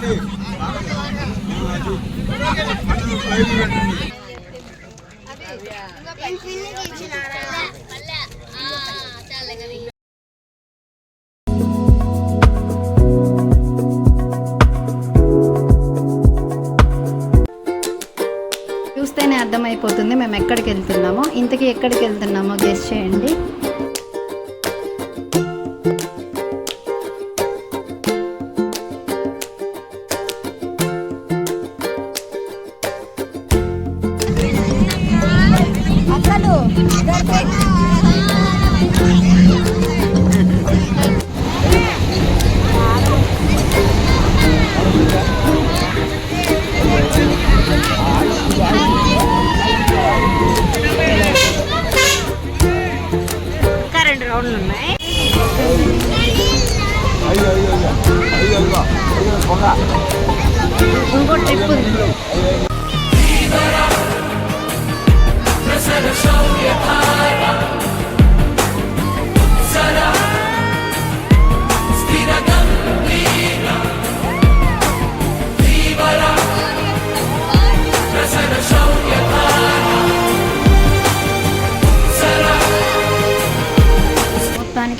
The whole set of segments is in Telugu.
పెట్టండి చూస్తేనే అర్థమైపోతుంది మేము ఎక్కడికి వెళ్తున్నామో. ఇంతకీ ఎక్కడికి వెళ్తున్నామో? గెస్ట్ చేయండి. రెండు రౌండ్లు ఉన్నాయి అయ్యో అయ్యో అయ్యో అయ్యో అయ్యో అయ్యో పొగ ఇంకో ట్రిప్ ఉంది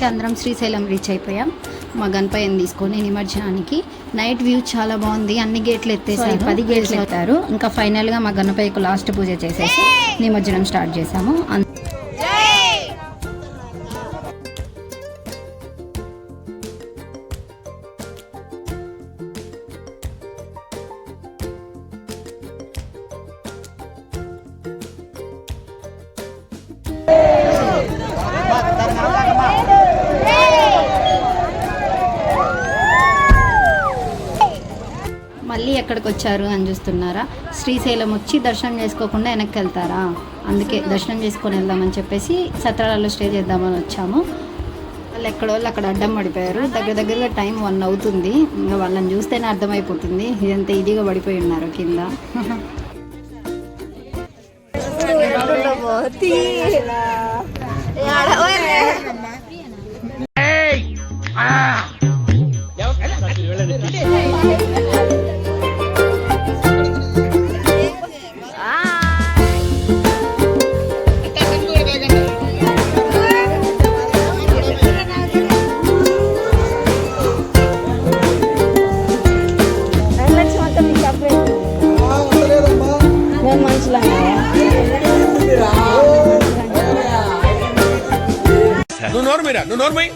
మొత్తానికి అందరం శ్రీశైలం రీచ్ అయిపోయాం. మా గణపయ్యని తీసుకొని నిమజ్జనానికి. నైట్ వ్యూ చాలా బాగుంది. అన్ని గేట్లు ఎత్తేసారు. పది గేట్లు అవుతారు ఇంకా ఫైనల్గా మా గణపయ్యకు లాస్ట్ పూజ చేసేసి నిమజ్జనం స్టార్ట్ చేసాము. ఎక్కడికి వచ్చారు అని చూస్తున్నారా? శ్రీశైలం వచ్చి దర్శనం చేసుకోకుండా వెనక్కి వెళ్తారా అందుకే దర్శనం చేసుకొని వెళ్దామని చెప్పేసి సత్రాలలో స్టే చేద్దామని వచ్చాము. వాళ్ళు ఎక్కడో వాళ్ళు అక్కడ అడ్డం పడిపోయారు. దగ్గర దగ్గరగా టైం వన్ అవుతుంది. ఇంకా వాళ్ళని చూస్తేనే అర్థమైపోతుంది. ఇదంతా ఈజీగా పడిపోయి ఉన్నారు కింద. నోరు మీరా నువ్వు నోరు మై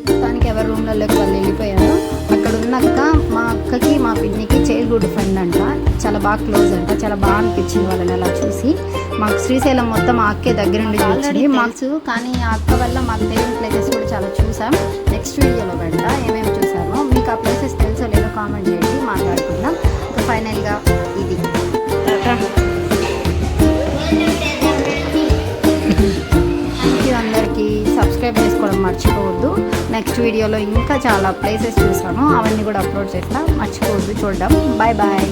మొత్తానికి ఎవరి రూమ్లలోకి వాళ్ళు వెళ్ళిపోయారు అక్కడ ఉన్న అక్క మా అక్కకి మా పిన్నికి చైల్డ్హుడ్ ఫ్రెండ్ అంట. చాలా బాగా క్లోజ్ అంట. చాలా బాగా అనిపించింది వాళ్ళని అలా చూసి. మాకు శ్రీశైలం మొత్తం ఆ అక్కే దగ్గర నుండి ఆల్రెడీ మాకు కానీ ఆ అక్క వల్ల మాకు తెలియని ప్లేసెస్ కూడా చాలా చూసాం. నెక్స్ట్ వీడియోలో పెడతా. ఏమేమి మర్చిపోవద్దు. నెక్స్ట్ వీడియోలో ఇంకా చాలా ప్లేసెస్ చూసాను అవన్నీ కూడా అప్లోడ్ చేస్తాను మర్చిపోవద్దు. చూడడం బాయ్ బాయ్